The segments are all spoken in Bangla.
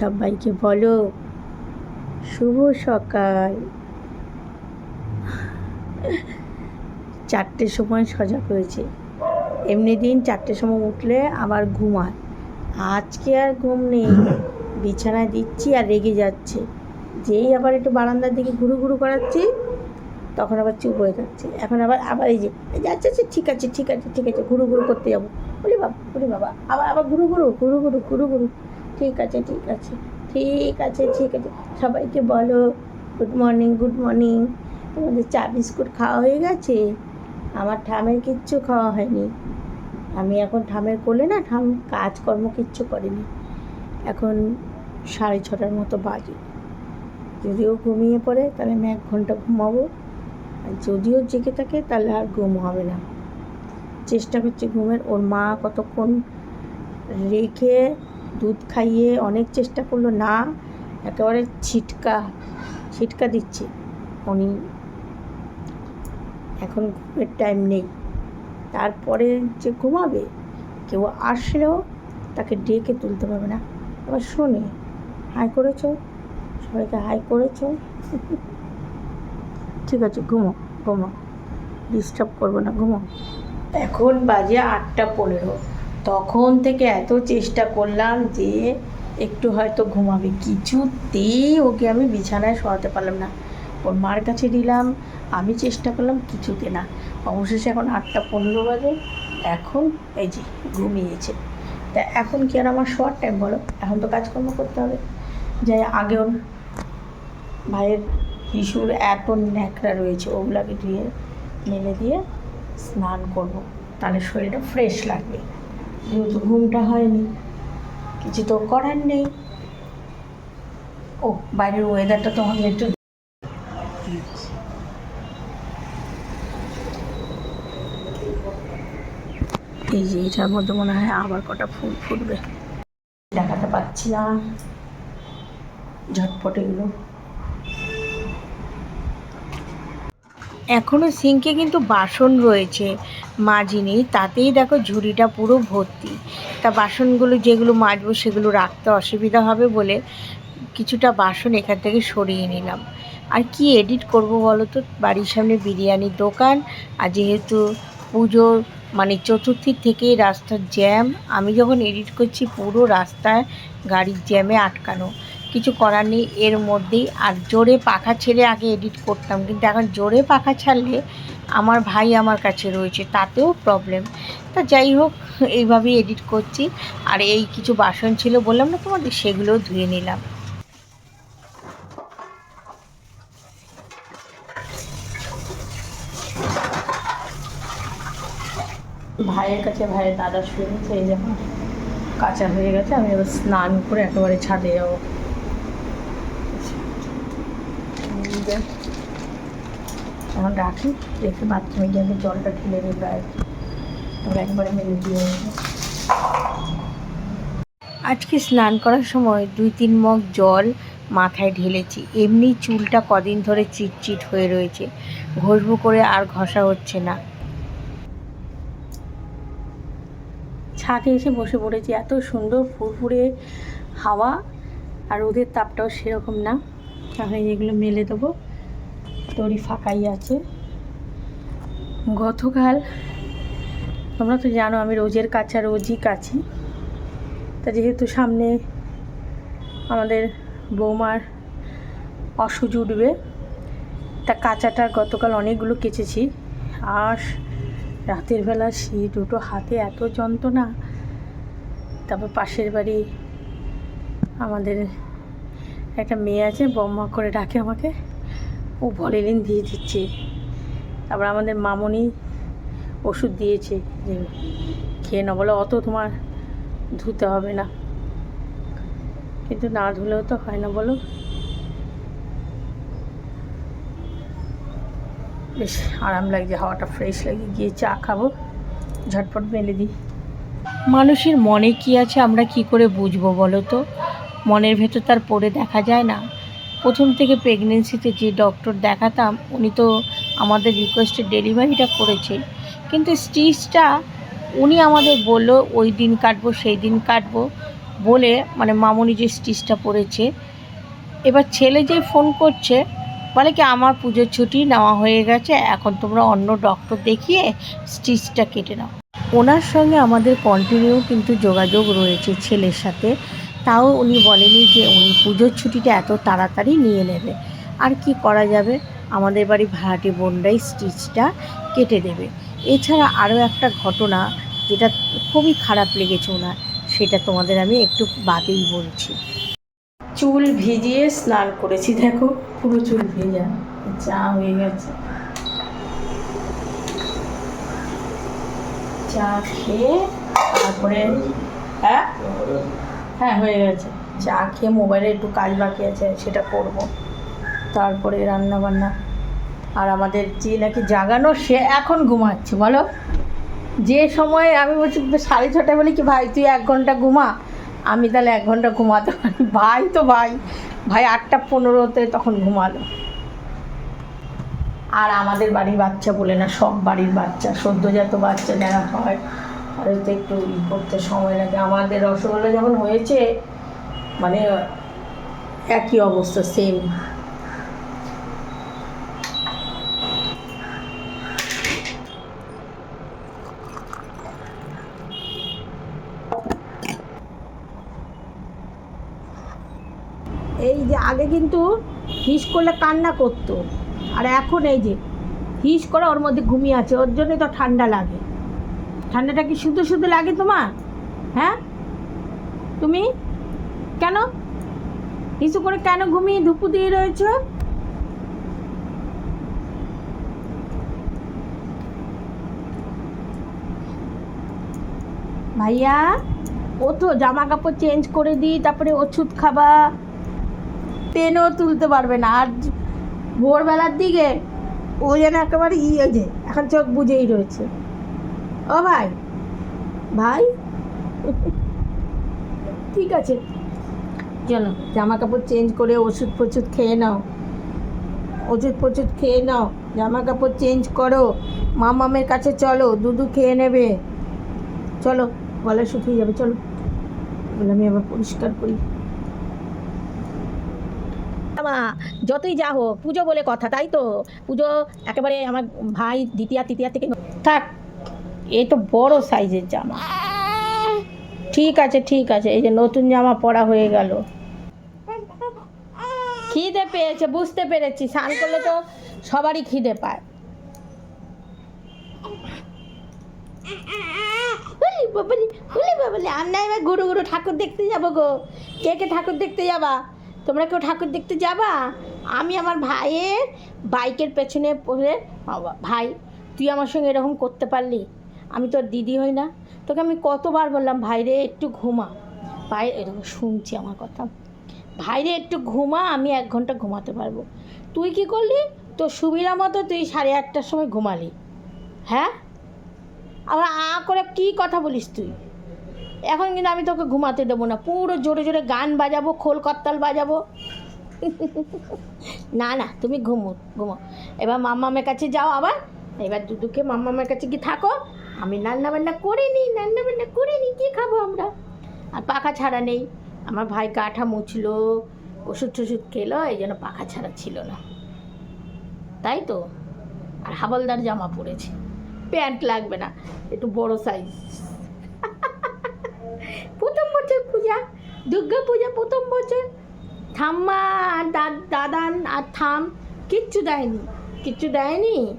সবাইকে বলো, শুভ সকাল। চারটের সময় সজাগ হয়েছে। এমনি দিন চারটের সময় উঠলে আবার ঘুমায়। আজকে আর ঘুম নেই। বিছানায় দিচ্ছি আর রেগে যাচ্ছে। যেই আবার একটু বারান্দার দিকে ঘুরু ঘুরু করাচ্ছি, তখন আবার চুপ হয়ে যাচ্ছে। এখন আবার আবার এই যে যাচ্ছে আচ্ছা ঠিক আছে ঠিক আছে ঠিক আছে, ঘুরু ঘুরু করতে যাব। বলি বাবা বলি বাবা, আবার আবার ঘুরু ঘুরু ঘুরু ঘুরু ঘুরু ঘুরু। ঠিক আছে ঠিক আছে ঠিক আছে ঠিক আছে। সবাইকে বলো গুড মর্নিং গুড মর্নিং তোমাদের চা বিস্কুট খাওয়া হয়ে গেছে? আমার ঠামের কিচ্ছু খাওয়া হয়নি। আমি এখন ঠামের করলে না, ঠাম কাজকর্ম কিচ্ছু করেনি। এখন সাড়ে ছটার মতো বাজে। যদিও ঘুমিয়ে পড়ে, তাহলে আমি এক ঘণ্টা ঘুমাবো। আর যদিও জেগে থাকে, তাহলে আর ঘুম হবে না। চেষ্টা করছি ঘুমের। ওর মা কতক্ষণ রেখে দুধ খাইয়ে অনেক চেষ্টা করল, না, একেবারে ছিটকা ছিটকা দিচ্ছে। উনি এখন ঘুমের টাইম নেই। তারপরে যে ঘুমাবে, কেউ আসলেও তাকে ডেকে তুলতে পারবে না। আবার শোনে, হাই করেছ? সবাইকে হাই করেছ? ঠিক আছে, ঘুমো ঘুমো। ডিস্টার্ব করব না, ঘুমো। এখন বাজে আটটা পনেরো। তখন থেকে এত চেষ্টা করলাম যে একটু হয়তো ঘুমাবে। কিছুতেই ওকে আমি বিছানায় শোয়াতে পারলাম না। ওর মার কাছে দিলাম, আমি চেষ্টা করলাম কিছুতে না। অবশেষে এখন আটটা পনেরো বাজে, এখন এই যে ঘুমিয়েছে। তা এখন কি আর আমার শর্ট টাইম বলো? এখন তো কাজকর্ম করতে হবে। যাই আগে ওর ভাইয়ের শিশুর এত ন্যাকড়া রয়েছে, ওগুলাকে ধুয়ে মেলে দিয়ে স্নান করব। তাহলে শরীরটা ফ্রেশ লাগবে। যেহেতু ঘুমটা হয়নি। কিছু তো করার নেই। ও, বাইরের ওয়েদারটা তো তোমাদের একটু এই যে, এটার মধ্যে মনে হয় আবার কটা ফুল ফুটবে। দেখাতে পাচ্ছি না। ঝটপট এগুলো। এখনও সিঙ্কে কিন্তু বাসন রয়েছে। মাজিনি তাতেই দেখো ঝুড়িটা পুরো ভর্তি। তা বাসনগুলো যেগুলো মাজবো সেগুলো রাখতে অসুবিধা হবে বলে কিছুটা বাসন এখান থেকে সরিয়ে নিলাম। আর কি এডিট করব বলো তো? বাড়ির সামনে বিরিয়ানির দোকান আর যেহেতু পুজো মানে চতুর্থীর থেকেই রাস্তার জ্যাম আমি যখন এডিট করছি পুরো রাস্তায় গাড়ির জ্যামে আটকানো। কিছু করার নেই, এর মধ্যেই। আর জোরে পাখা ছেড়ে আগে এডিট করতাম, কিন্তু এখন জোরে পাখা ছাড়লে আমার ভাই আমার কাছে রয়েছে, তাতেও প্রবলেম তা যাই হোক, এইভাবেই এডিট করছি। আর এই কিছু বাসন ছিল, বললাম না তোমাদের, সেগুলোও ধুয়ে নিলাম। ভাইয়ের কাছে ভাইয়ের দাদা শুয়ে গেছে, এই যখন কাঁচা হয়ে গেছে, আমি এবার স্নান করে একেবারে ছাদে যাব এই যে, এখন রাখি রেখে বাথরুমে গিয়ে আমি জলটা ঢেলে গায়ে তারপর একবারে মেলে দিয়ে আজকে স্নান করার সময় দুই তিন মগ জল মাথায় ঢেলেছি। এমনি চুলটা কদিন ধরে চিটচিট হয়ে রয়েছে। ঘষবো করে আর ঘষা হচ্ছে না। ছাদে এসে বসে পড়েছি। এত সুন্দর ফুরফুরে হাওয়া আর ওদের তাপটাও সেরকম না। তাহলে এগুলো মেলে দেবো। দড়ি ফাঁকাই আছে। গতকাল, তোমরা তো জানো আমি রোজের কাছা, রোজই কাছি। তা যেহেতু সামনে আমাদের বৌমার অসুজ উঠবে, তা কাঁচাটা গতকাল অনেকগুলো কেচেছি। আর রাতের বেলা সেই দুটো হাতে এত যন্ত্রণা, তারপর পাশের বাড়ি আমাদের একটা মেয়ে আছে, বম্মা করে ডাকে আমাকে। ও ভলিলিন দিয়ে দিচ্ছে। তারপর আমাদের মামনি ওষুধ দিয়েছে যে খেয়ে না বলে, অত তোমার ধুতে হবে না। কিন্তু না ধুলেও তো হয় না, বলো। বেশ আরাম লাগছে, হাওয়াটা ফ্রেশ লাগে গিয়ে চা খাব, ঝটপট মেলে দিই। মানুষের মনে কি আছে, আমরা কি করে বুঝব বলো তো? মনের ভেতর তার পড়ে দেখা যায় না। প্রথম থেকে প্রেগনেন্সিতে যে ডক্টর দেখাতাম, উনি তো আমাদের রিকোয়েস্টে ডেলিভারিটা করেছে। কিন্তু স্টিচটা উনি আমাদের বলল, ওই দিন কাটবো, সেই দিন কাটবো। বলে মানে মামুনি যে স্টিচটা পড়েছে, এবার ছেলে যে ফোন করছে, বলে কি, আমার পুজোর ছুটি নেওয়া হয়ে গেছে, এখন তোমরা অন্য ডক্টর দেখিয়ে স্টিচটা কেটে নাও। ওনার সঙ্গে আমাদের কন্টিনিউ কিন্তু যোগাযোগ রয়েছে ছেলের সাথে। তাও উনি বলেনি যে উনি পুজোর ছুটিটা এত তাড়াতাড়ি নিয়ে নেবে। আর কি করা যাবে? আমাদের বাড়ি ভাড়াটি বোনরাই স্টিচটা কেটে দেবে। এছাড়া আরও একটা ঘটনা যেটা খুবই খারাপ লেগেছে ওনার, সেটা তোমাদের আমি একটু বাদেই বলছি। চুল ভিজিয়ে স্নান করেছি, দেখো, পুরো চুল ভেজা চা হয়ে গেছে। চা খেয়ে তারপরে হ্যাঁ? হ্যাঁ হয়ে গেছে। চা খেয়ে মোবাইলে একটু কাজ বাকি আছে, সেটা করব। তারপরে রান্না বান্না আর আমাদের যে নাকি জাগানো, সে এখন ঘুমাচ্ছে, বলো? যে সময় আমি বলছি, সাড়ে ছটায় বলি কি, ভাই, তুই এক ঘণ্টা ঘুমা? আমি তাহলে এক ঘণ্টা ঘুমাতে পারি। ভাই তো ভাই। ভাই আটটা পনেরোতে তখন ঘুমালো। আর আমাদের বাড়ির বাচ্চা বলে না, সব বাড়ির বাচ্চা, সদ্যজাত বাচ্চা যারা হয় তাদের তো একটু ই করতে সময় লাগে। আমাদের রসগোল্লা যখন হয়েছে মানে একই অবস্থা সেম এই যে আগে কিন্তু হিস করলে কান্না করতো, আর এখন এই যে হিস করে ওর মধ্যে ঘুমিয়ে আছে, ওর জন্যই তো ঠান্ডা লাগে। ঠান্ডাটা কি শুধু শুধু লাগে তোমার? হ্যাঁ? তুমি? কেন? কিছু করে কেন ঘুমিয়ে ধুপু দিয়ে রয়েছো? ভাইয়া ও তো জামা কাপড় চেঞ্জ করে দিই, তারপরে ওষুধ খাবা। পেনও তুলতে পারবে না। আর ভোরবেলার দিকে ও যেন একেবারে ইয়ে যে, এখন চোখ বুঝেই রয়েছে। ও ভাই। ভাই? ঠিক আছে। চলো জামা কাপড় চেঞ্জ করে ওষুধ ফষুধ খেয়ে নাও। ওষুধ ফষুধ খেয়ে নাও জামা কাপড় চেঞ্জ করো। মামামের কাছে চলো দুধু খেয়ে নেবে। চলো গলা শুকিয়ে যাবে চলো। বলে আমি আবার পরিষ্কার করি। মা যতই যা হোক পুজো বলে কথা তাই তো? পুজো একেবারে আমার ভাই দ্বিতীয়া তৃতীয়া থেকে থাক এ তো বড় সাইজের জামা। ঠিক আছে ঠিক আছে, এই যে নতুন জামা পরা হয়ে গেল। খিদে পেয়েছে, বুঝতে পেরেছি, স্নান করলে তো সবারই খিদে পায়। বলি বাবলি বলি বাবলি আমরা এবার গুরু গুরু ঠাকুর দেখতে যাব গো। কে কে ঠাকুর দেখতে যাবা? তোমরা কেউ ঠাকুর দেখতে যাবা? আমি আমার ভাইয়ের বাইকের পেছনে পড়ে, ভাই, তুই আমার সঙ্গে এরকম করতে পারলি? আমি তো আর দিদি হই না। তোকে আমি কতবার বললাম, ভাইরে, একটু ঘুমা। ভাই, এরকম শুনছি আমার কথা। ভাইরে, একটু ঘুমা, আমি এক ঘণ্টা ঘুমাতে পারব। তুই কি করলি? তোর সুবিধা মতো তুই সাড়ে আটটার সময় ঘুমালি। হ্যাঁ? আবার আ করে কী কথা বলিস তুই? এখন কিন্তু আমি তোকে ঘুমাতে দেবো না। পুরো জোরে জোরে গান বাজাবো খোল করতাল বাজাবো। না না, তুমি ঘুমো ঘুমো। এবার মাম্মামের কাছে যাও আবার। এবার দুদুকে মাম্মামের কাছে কি থাকো। আমি রান্না বান্না করে নিই রান্না বান্না করে নিই কী খাব আমরা? আর পাখা ছাড়া নেই। আমার ভাই কাঠা মুছলো, ওষুধ টষুধ খেলো, এই জন্য পাখা ছাড়া ছিল না। তাই তো? আর হাবলদার জামা পরেছে। প্যান্ট লাগবে না, একটু বড় সাইজ প্রথম বছর পূজা, দুর্গা পূজা প্রথম বছর। ঠাম্মা আর দাদান আর থাম কিচ্ছু দেয়নি কিচ্ছু দেয়নি।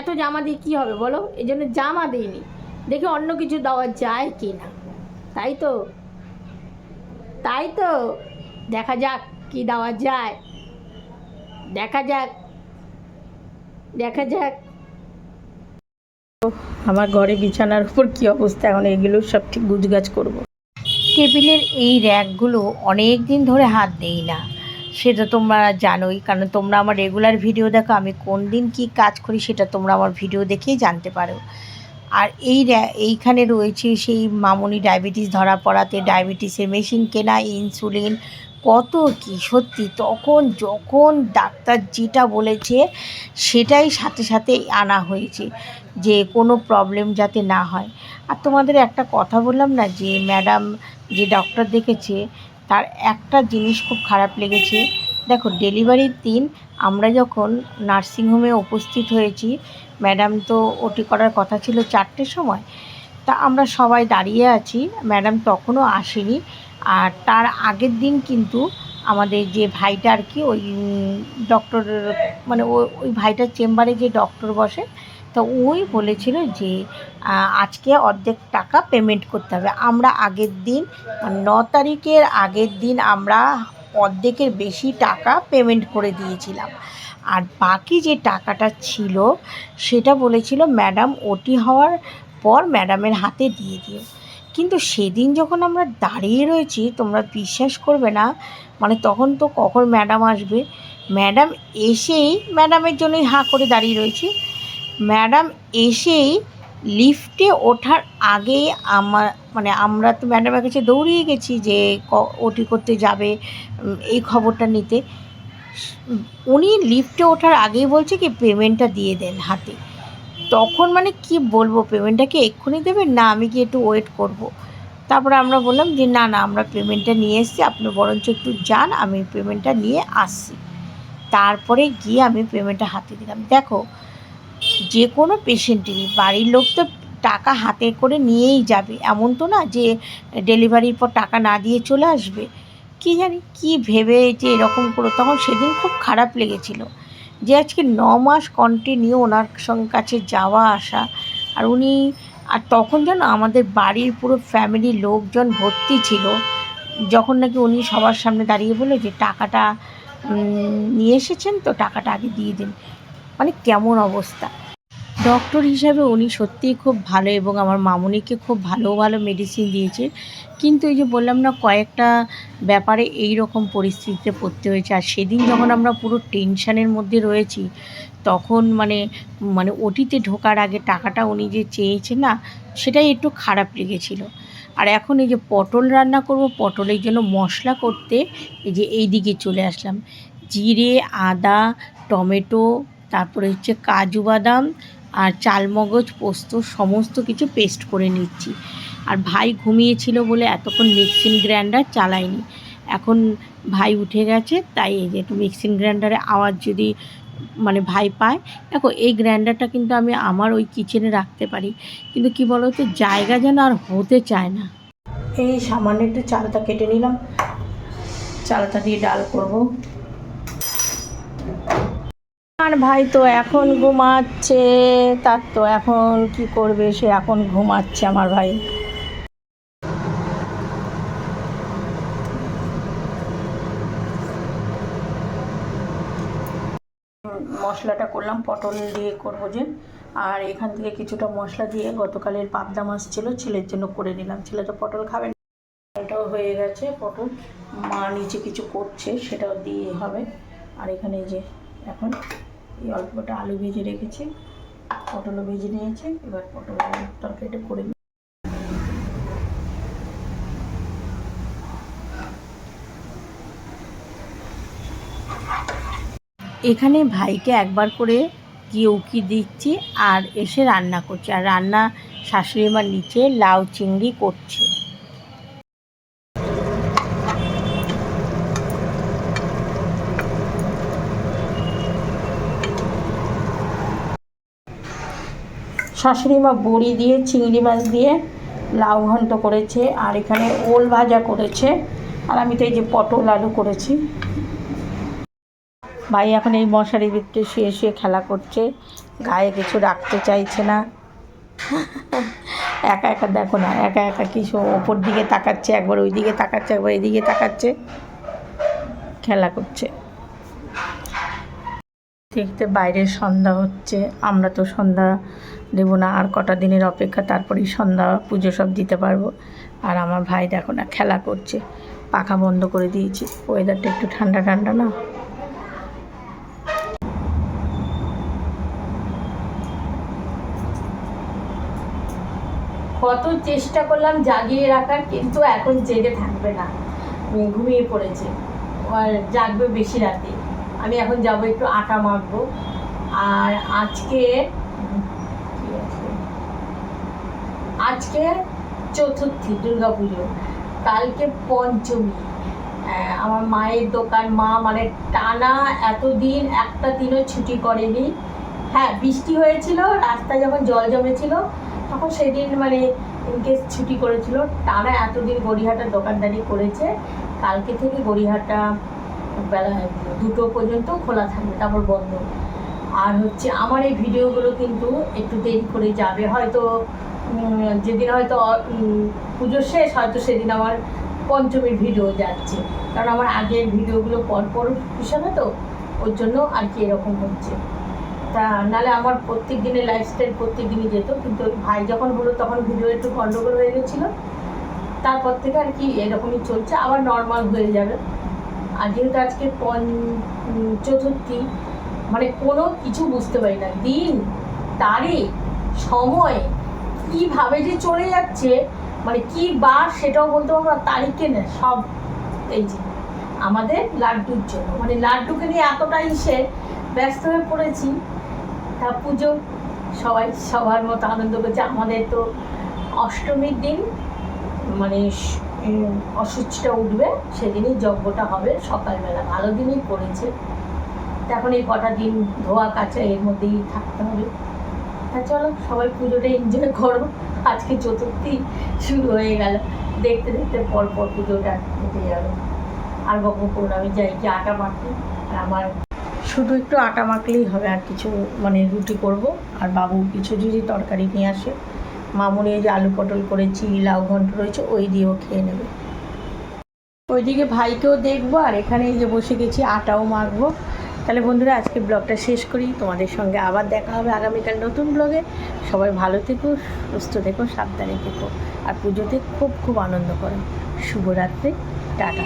এত জামা দিয়ে কী হবে বলো? এই জন্য জামা দিইনি। দেখে অন্য কিছু দেওয়া যায় কি না তাই তো? তাই তো? দেখা যাক কি দেওয়া যায়। দেখা যাক। দেখা যাক। আমার ঘরে বিছানার উপর কী অবস্থা? এখন এগুলো সব ঠিক গুজগাছ করব। টেবিলের এই র্যাকগুলো অনেক দিন ধরে হাত দেই না। সেটা তোমরা জানোই, কারণ তোমরা আমার রেগুলার ভিডিও দেখো, আমি কোন দিন কি কাজ করি সেটা তোমরা আমার ভিডিও দেখেই জানতে পারো। আর এই এইখানে রয়েছে সেই মামুনি ডায়াবেটিস ধরা পড়াতে ডায়াবেটিসের মেশিন কেনা ইনসুলিন কত কি, সত্যি তখন যখন ডাক্তার যেটা বলেছে সেটাই সাথে সাথে আনা হয়েছে, যে কোনো প্রবলেম যাতে না হয়। আর তোমাদের একটা কথা বললাম না, যে ম্যাডাম যে ডক্টর দেখেছে তার একটা জিনিস খুব খারাপ লেগেছে। দেখো ডেলিভারির দিন আমরা যখন নার্সিংহোমে উপস্থিত হয়েছি ম্যাডাম তো ওটি করার কথা ছিল চারটের সময়, তা আমরা সবাই দাঁড়িয়ে আছি ম্যাডাম তখনও আসেনি। আর তার আগের দিন কিন্তু আমাদের যে ভাইটা আর কি, ওই ডক্টর মানে ওই ভাইটার চেম্বারে যে ডক্টর বসে তো ওই বলেছিল যে আজকে অর্ধেক টাকা পেমেন্ট করতে হবে। আমরা আগের দিন মানে ন তারিখের আগের দিন আমরা অর্ধেকের বেশি টাকা পেমেন্ট করে দিয়েছিলাম। আর বাকি যে টাকাটা ছিল, সেটা বলেছিল ম্যাডাম ওটি হওয়ার পর ম্যাডামের হাতে দিয়ে দিও। কিন্তু সেদিন যখন আমরা দাঁড়িয়ে রয়েছি, তোমরা বিশ্বাস করবে না মানে তখন তো কখন ম্যাডাম আসবে? ম্যাডাম এসেই ম্যাডামের জন্যই হাঁ করে দাঁড়িয়ে রয়েছি। ম্যাডাম এসেই লিফটে ওঠার আগেই আমার মানে আমরা তো ম্যাডামের কাছে দৌড়িয়ে গেছি যে ওটি করতে যাবে এই খবরটা নিতে। উনি লিফটে ওঠার আগেই বলছে কি পেমেন্টটা দিয়ে দেন হাতে। তখন মানে কি বলব পেমেন্টটা কি এক্ষুনি দেবেন? না, আমি কি একটু ওয়েট করব। তারপরে আমরা বললাম যে, না না, আমরা পেমেন্টটা নিয়ে এসেছি, আপনি বরঞ্চ একটু যান, আমি পেমেন্টটা নিয়ে আসছি। তারপরে গিয়ে আমি পেমেন্টটা হাতে দিলাম। দেখো যে কোনো পেশেন্টেরই বাড়ির লোক তো টাকা হাতে করে নিয়েই যাবে। এমন তো না যে ডেলিভারির পর টাকা না দিয়ে চলে আসবে। কি জানি কি ভেবে যে এরকম করো, তখন সেদিন খুব খারাপ লেগেছিল যে আজকে ন মাস কন্টিনিউ ওনার সঙ্গে কাছে যাওয়া আসা। আর উনি, আর তখন যেন আমাদের বাড়ির পুরো ফ্যামিলির লোকজন ভর্তি ছিল। যখন নাকি উনি সবার সামনে দাঁড়িয়ে বলে যে টাকাটা নিয়ে এসেছেন তো, টাকাটা আগে দিয়ে দিন। মানে কেমন অবস্থা। ডক্টর হিসাবে উনি সত্যিই খুব ভালো এবং আমার মামুনিকে খুব ভালো ভালো মেডিসিন দিয়েছে। কিন্তু এই যে বললাম না, কয়েকটা ব্যাপারে এই রকম পরিস্থিতিতে পড়তে হয়েছে। আর সেদিন যখন আমরা পুরো টেনশানের মধ্যে রয়েছি, তখন মানে মানে ওটিতে ঢোকার আগে টাকাটা উনি যে চেয়েছে না, সেটাই একটু খারাপ লেগেছিল। আর এখন এই যে পটল রান্না করব, পটলের জন্য মশলা করতে এই যে এই দিকে চলে আসলাম। জিরে, আদা, টমেটো, তারপরে হচ্ছে কাজু বাদাম আর চালমগজ, পোস্ত, সমস্ত কিছু পেস্ট করে নিচ্ছি। আর ভাই ঘুমিয়েছিল বলে এতক্ষণ মিক্সিং গ্রাইন্ডার চালাইনি এখন ভাই উঠে গেছে, তাই এই যে একটু মিক্সিং গ্রাইন্ডারে আওয়াজ যদি মানে ভাই পায়, দেখো এই গ্রাইন্ডারটা কিন্তু আমি আমার ওই কিচেনে রাখতে পারি। কিন্তু কি বলো তো জায়গা যেন আর হতে চায় না। এই সামান্য একটু চালটা কেটে নিলাম। চালটা দিয়ে ডাল করব। আর ভাই তো এখন ঘুমাচ্ছে, তার তো এখন কি করবে, সে এখন ঘুমাচ্ছে আমার ভাই। মশলাটা করলাম, পটল দিয়ে করব যে। আর এখান থেকে কিছুটা মশলা দিয়ে গতকালের পাবদা মাছ ছিল, ছেলের জন্য করে নিলাম। ছেলে তো পটল খাবে না। পটলটাও হয়ে গেছে, পটল। মা নিচে কিছু করছে, সেটাও দিয়ে হবে। আর এখানে যে, এখন এই অল্পটা আলু ভেজে রেখেছি, পটলও ভেজে নিয়েছি, এবার পটল তরকারিটা করে। এখানে ভাইকে একবার করে গিয়ে উকি দিচ্ছি আর এসে রান্না করছি আর রান্না শাশুড়ি মার নিচে লাউ চিংড়ি করছে শাশুড়ি মা বড়ি দিয়ে চিংড়ি মাছ দিয়ে লাউ ঘন্ট করেছে আর এখানে ওল ভাজা করেছে আর আমি তো এই যে পটল আলু করেছি। ভাই এখন এই মশারি ভিতরে শুয়ে শুয়ে খেলা করছে গায়ে কিছু রাখতে চাইছে না। একা একা দেখো না একা একা কিছু ওপর দিকে তাকাচ্ছে একবার ওই দিকে তাকাচ্ছে একবার এদিকে তাকাচ্ছে খেলা করছে। দেখতে বাইরের সন্ধ্যা হচ্ছে, আমরা তো সন্ধ্যা দেবো না, আর কটা দিনের অপেক্ষা তারপরেই সন্ধ্যা পুজো সব দিতে পারব। আর আমার ভাই দেখো না, খেলা করছে, পাখা বন্ধ করে দিয়েছি। ওয়েদারটা একটু ঠান্ডা ঠান্ডা না? কত চেষ্টা করলাম জাগিয়ে রাখার, কিন্তু এখন জেগে থাকবে না। ঘুমিয়ে পড়েছে। আর জাগবে বেশি রাতে। আমি এখন যাব একটু আটা মাখবো। আর আজকে আজকে চতুর্থী দুর্গা পুজো কালকে পঞ্চমী। আমার মায়ের দোকান, মা মানে টানা এতদিন একটা দিনও ছুটি করেনি। হ্যাঁ বৃষ্টি হয়েছিল, রাস্তায় যখন জল জমেছিল, তখন সেদিন মানে ইনকেস ছুটি করেছিল, টানা এতদিন গড়িহাটা দোকানদারি করেছে। কালকে থেকে গড়িহাটা বেলা দুটো পর্যন্ত খোলা থাকবে, তারপর বন্ধ। আর হচ্ছে আমার এই ভিডিওগুলো কিন্তু একটু দেরি করে যাবে। হয়তো যেদিন হয়তো পুজো শেষ, হয়তো সেদিন আমার পঞ্চমীর ভিডিও যাচ্ছে। কারণ আমার আগের ভিডিওগুলো পরপর হিসাবে তো, ওর জন্য আর কি এরকম হচ্ছে। তা নালে আমার প্রত্যেক দিনের লাইফস্টাইল প্রত্যেক দিনই যেত, কিন্তু ভাই যখন হলো তখন ভিডিও একটু গন্ডগোল হয়ে গেছিল। তারপর থেকে আর কি এরকমই চলছে। আবার নর্মাল হয়ে যাবে। আর যেহেতু আজকে চতুর্থী মানে কোনো কিছু বুঝতে পারি না। দিন, তারিখ, সময়, কীভাবে যে চলে যাচ্ছে মানে কি বার সেটাও বলতে পারব না তারিখে না, সব এই যে আমাদের লাড্ডুর জন্য। মানে লাড্ডুকে নিয়ে এতটাই সে ব্যস্ত হয়ে পড়েছি, তা পুজো সবাই সবার মতো আনন্দ করছে। আমাদের তো অষ্টমীর দিন মানে অসুচিটা উঠবে, সেদিনই যজ্ঞটা হবে, সকালবেলা ভালো দিনই পড়েছে এখন এই কটা দিন ধোয়া কাচা, এর মধ্যেই থাকতে হবে। তা চলো, সবাই পুজোটা এনজয় করো। আজকে চতুর্থী শুরু হয়ে গেল। দেখতে দেখতে পর পর পুজোটা কেটে যাবে। আর বকবক করুন, আমি যাই কি আটা মাখি, আর আমার শুধু একটু আটা মাখলেই হবে, আর কিছু মানে রুটি করব। আর বাবু কিছু যদি তরকারি নিয়ে আসে মামুনি যে আলু পটল করেছি লাউ ঘন্ট রয়েছে, ওই দিয়েও খেয়ে নেবে। ওইদিকে ভাইকেও দেখব, আর এখানে যে বসে গেছি, আটাও মাখবো। তাহলে বন্ধুরা, আজকে ব্লগটা শেষ করি। তোমাদের সঙ্গে আবার দেখা হবে আগামীকাল নতুন ব্লগে। সবাই ভালো থেকো, সুস্থ থেকো, সাবধানে থেকো। আর পুজোতে খুব খুব আনন্দ করো। শুভরাত্রি, টাটা।